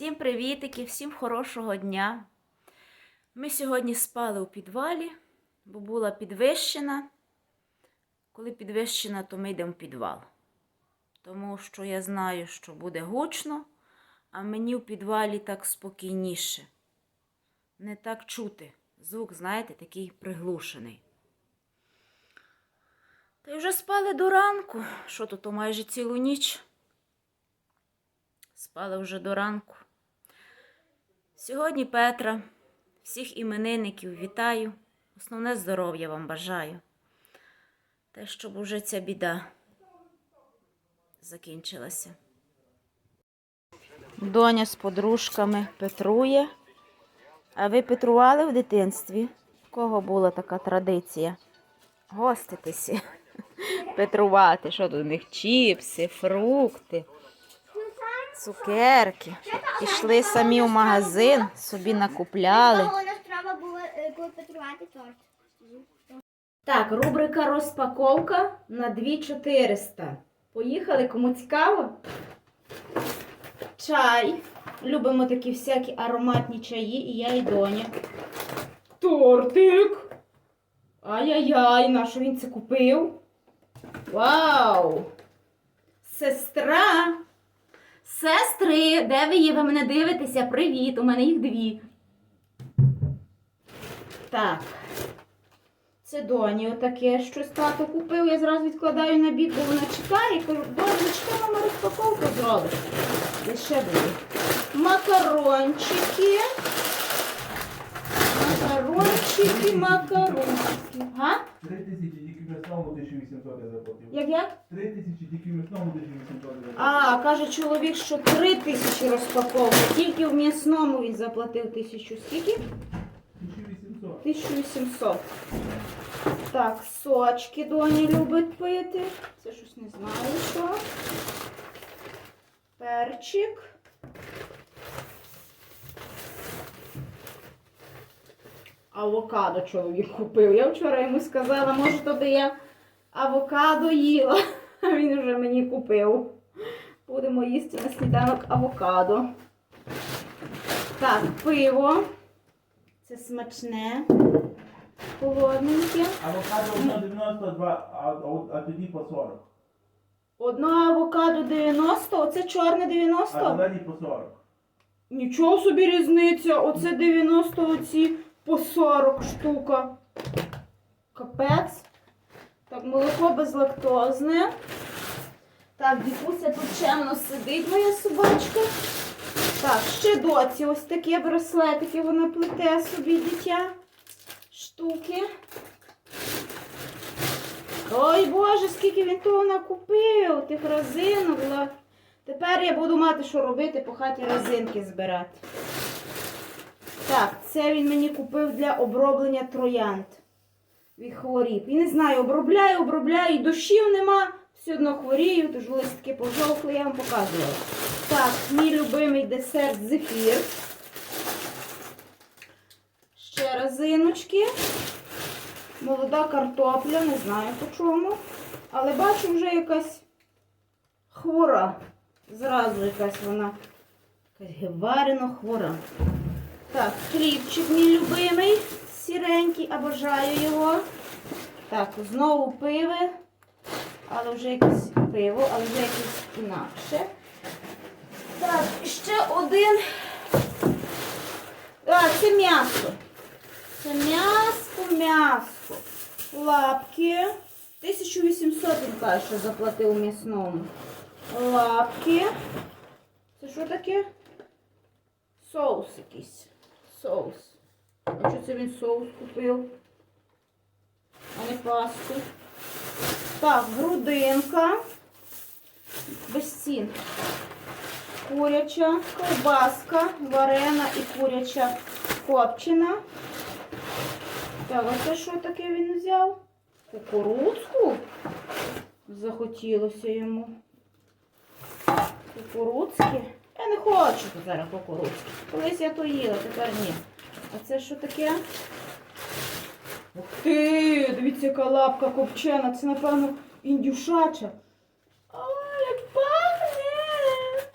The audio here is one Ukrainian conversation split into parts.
Всім привітики, всім хорошого дня. Ми сьогодні спали у підвалі, бо була підвищена. Коли підвищена, то ми йдемо в підвал. Тому що я знаю, що буде гучно, а мені в підвалі так спокійніше. Не так чути. Звук, знаєте, такий приглушений. Та й вже спали до ранку. Що тут то майже цілу ніч? Спали вже до ранку. Сьогодні Петра, всіх іменинників вітаю. Основне здоров'я вам бажаю. Те, щоб уже ця біда закінчилася. Доня з подружками петрує. А ви петрували в дитинстві? В кого була така традиція? Гоститися, петрувати. Що тут у них? Чіпси, фрукти, цукерки. Пішли самі в магазин, собі накупляли. У треба було е, торт. Так, рубрика розпаковка на 2400. Поїхали, кому цікаво? Чай. Любимо такі всякі ароматні чаї, і я і доня. Тортик. Ай-яй-яй, на що він це купив? Вау! Сестра! Сестри, де ви є? Ви мене дивитеся? Привіт! У мене їх дві. Так. Це доні отаке щось тато купив. Я зразу відкладаю на бік, бо вона читає. Кажу, добре, що мама розпаковку зробить. І ще буде. Макарончики. Макарончики, макарончики. Га? 3 тисячі весному 1800 я заплатив. Як як? 3 тисячі тільки весному 1800 я заплатив. А, каже чоловік, що три тисячі розпаковок. Тільки в м'ясному він заплатив тисячу. Скільки? 1800. 1800. Так, сочки доні любить пити. Це щось не знаю що. Перчик. Авокадо чоловік купив. Я вчора йому сказала, може, тобі я авокадо їла. А він вже мені купив. Будемо їсти на сніданок авокадо. Так, пиво. Це смачне. Холодненьке. Авокадо 1,92, а, а, а тоді по 40. Одно авокадо 90, оце чорне А 90. зелені по 40. Нічого собі різниця. Оце 90, оці по 40 штука. Капець. Так, молоко безлактозне. Так, Вікуся тут чемно сидить моя собачка. Так, ще доці ось такі браслетики вона плете собі дитя. Штуки. Ой Боже, скільки він того накупив, тих резинок. ла. Тепер я буду мати, що робити, по хаті резинки збирати. Так, це він мені купив для оброблення троянд. Від хворіб. І не знаю, обробляю, обробляю, і дощів нема, все одно хворію, тож листки пожовкли, я вам показувала. Так, мій любимий десерт зефір. Ще резиночки. Молода картопля, не знаю по чому. Але бачу вже якась хвора. Зразу якась вона. Якась геварено хвора. Так, хлібчик мій любимий, сіренький, обожаю його. Так, знову пиво, але вже якесь пиво, але вже якесь інакше. Так, ще один. А, це м'ясо. Це м'ясо, м'ясо. Лапки. 1800 він каже, що заплатив м'ясному. Лапки. Це що таке? Соус якийсь. Соус. А що це він соус купив? А не пасту. Так, грудинка. Без цін. Куряча, ковбаска, варена і куряча копчена. Так, а це що таке він взяв? Кукурудзку? Захотілося йому. Кукурудзки? не хочу зараз кукурудзки. Колись я то їла, тепер ні. А це що таке? Ух ти! Дивіться, яка лапка копчена. Це, напевно, індюшача. О, як пахне!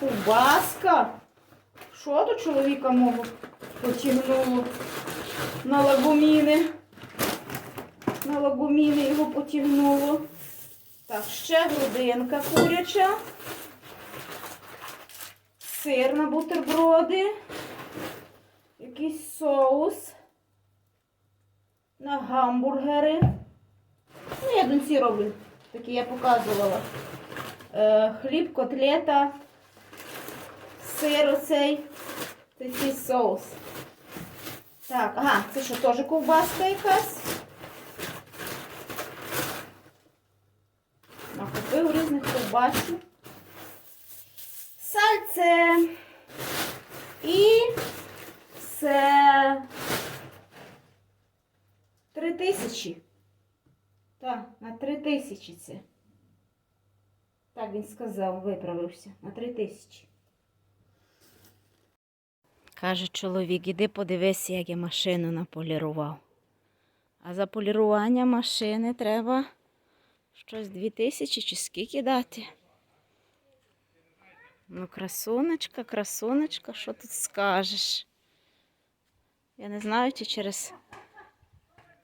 Кубаска! Що до чоловіка мого потягнуло на лагуміни? На лагуміни його потягнуло. Так, ще грудинка куряча. Сир на бутерброди. Якийсь соус. На гамбургери. Ну, я доньці роблю. Такі я показувала. Е, хліб, котлета, сир оцей. Це цей соус. Так, ага, це що, теж ковбаска якась? Накупив ковбасів. Сальце. І це три тисячі. Так, на три тисячі це. Так він сказав, виправився. На три тисячі. Каже чоловік, іди подивися, як я машину наполірував. А за полірування машини треба щось дві тисячі чи скільки дати. Ну, красунечка, красунечка, що тут скажеш? Я не знаю, чи через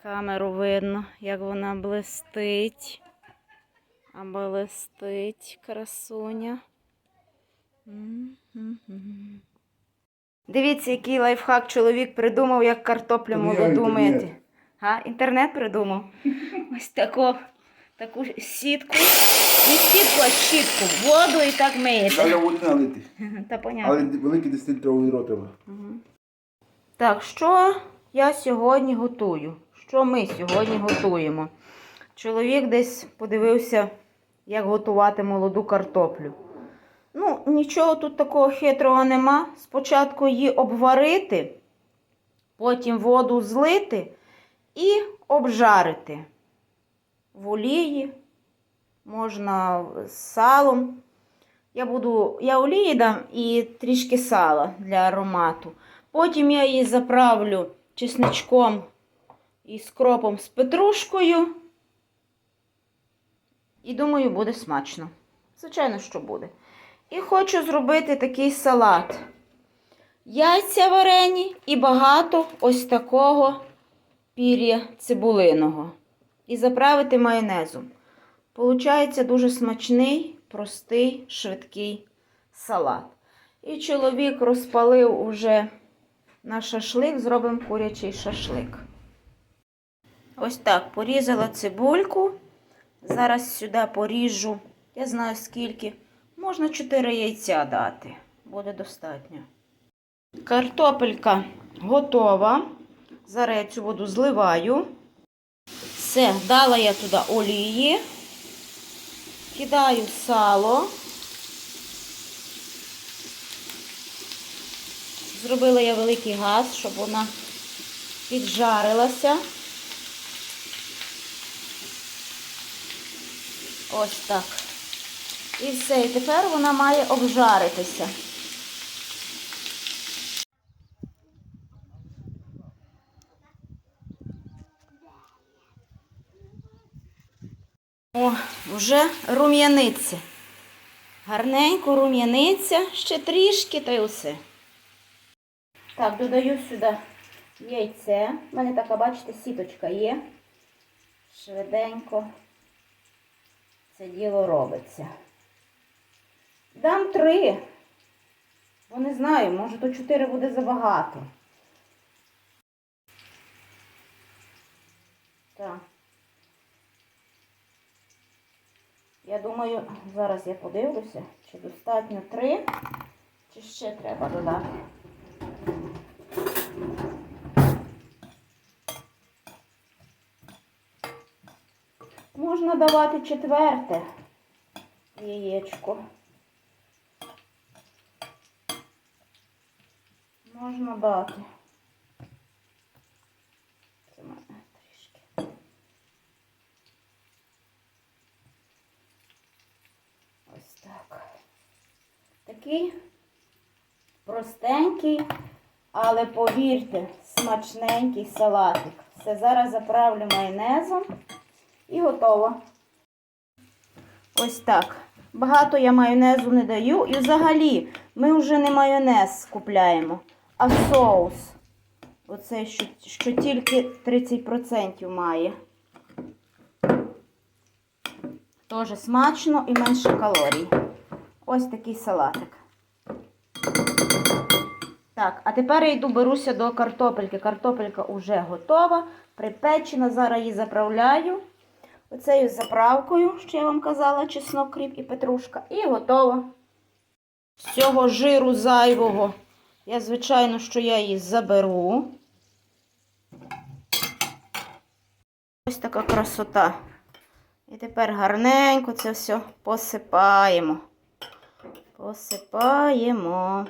камеру видно, як вона блистить. А блистить красуня. Дивіться, який лайфхак чоловік придумав, як картоплю молоду мити. Інтернет придумав. Ось таку, таку сітку. Не сітку, а щітку. Воду і так миєте. води налити. Та понятно. Але великий 10-літровий відро треба. Так, що я сьогодні готую? Що ми сьогодні готуємо? Чоловік десь подивився, як готувати молоду картоплю. Ну, нічого тут такого хитрого нема. Спочатку її обварити, потім воду злити і обжарити. В олії, можна з салом. Я буду, я олії дам і трішки сала для аромату. Потім я її заправлю чесничком і скропом з петрушкою. І думаю, буде смачно. Звичайно, що буде. І хочу зробити такий салат. Яйця варені і багато ось такого пір'я цибулиного. І заправити майонезом. Получається дуже смачний, простий, швидкий салат. І чоловік розпалив уже на шашлик, зробимо курячий шашлик. Ось так, порізала цибульку. Зараз сюди поріжу, я знаю скільки. Можна 4 яйця дати. Буде достатньо. Картопелька готова. Зараз я цю воду зливаю. Все, дала я туди олії. Кидаю сало. Зробила я великий газ, щоб вона піджарилася. Ось так. І все. І тепер вона має обжаритися. О, вже рум'яниця. Гарненько рум'яниця, ще трішки та й усе. Так, додаю сюди яйце. У мене така, бачите, сіточка є. Швиденько це діло робиться. Дам три. Бо не знаю, може то чотири буде забагато. Так. Я думаю, зараз я подивлюся, чи достатньо три, чи ще треба додати. Можна давати четверте яєчко. Можна дати. Це в мене трішки. Ось так. Такий простенький, але повірте, смачненький салатик. Все, зараз заправлю майонезом і готово. Ось так. Багато я майонезу не даю. І взагалі ми вже не майонез купляємо, а соус. Оцей, що, що тільки 30% має. Тоже смачно і менше калорій. Ось такий салатик. Так, а тепер я йду беруся до картопельки. Картопелька вже готова, припечена. Зараз її заправляю. Оцею заправкою, що я вам казала, чеснок, кріп і петрушка. І готово. З цього жиру зайвого. Я, звичайно, що я її заберу. Ось така красота. І тепер гарненько це все посипаємо. Посипаємо.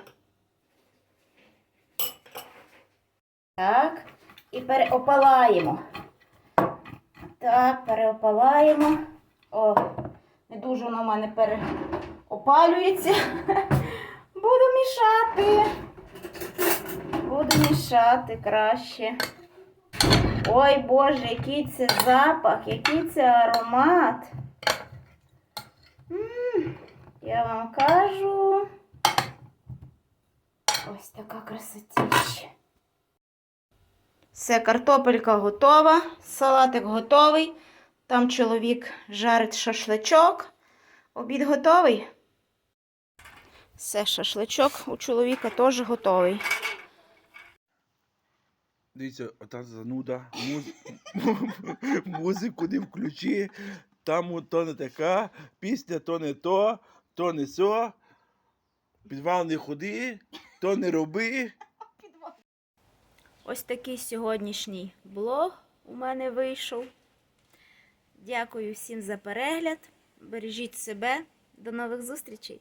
Так. І переопалаємо. Так, переопалаємо. О, не дуже воно в мене переопалюється. Буду мішати. Буду мішати краще. Ой Боже, який це запах, який це аромат. м я вам кажу. Ось така красотіща. Все, картопелька готова, салатик готовий. Там чоловік жарить шашличок. Обід готовий. Все, шашличок у чоловіка теж готовий. Дивіться, ота зануда. Муз... Музику не включи. Там то не така, пісня то не то, то не сьо. Підвал не ходи, то не роби. Ось такий сьогоднішній блог у мене вийшов. Дякую всім за перегляд. Бережіть себе. До нових зустрічей!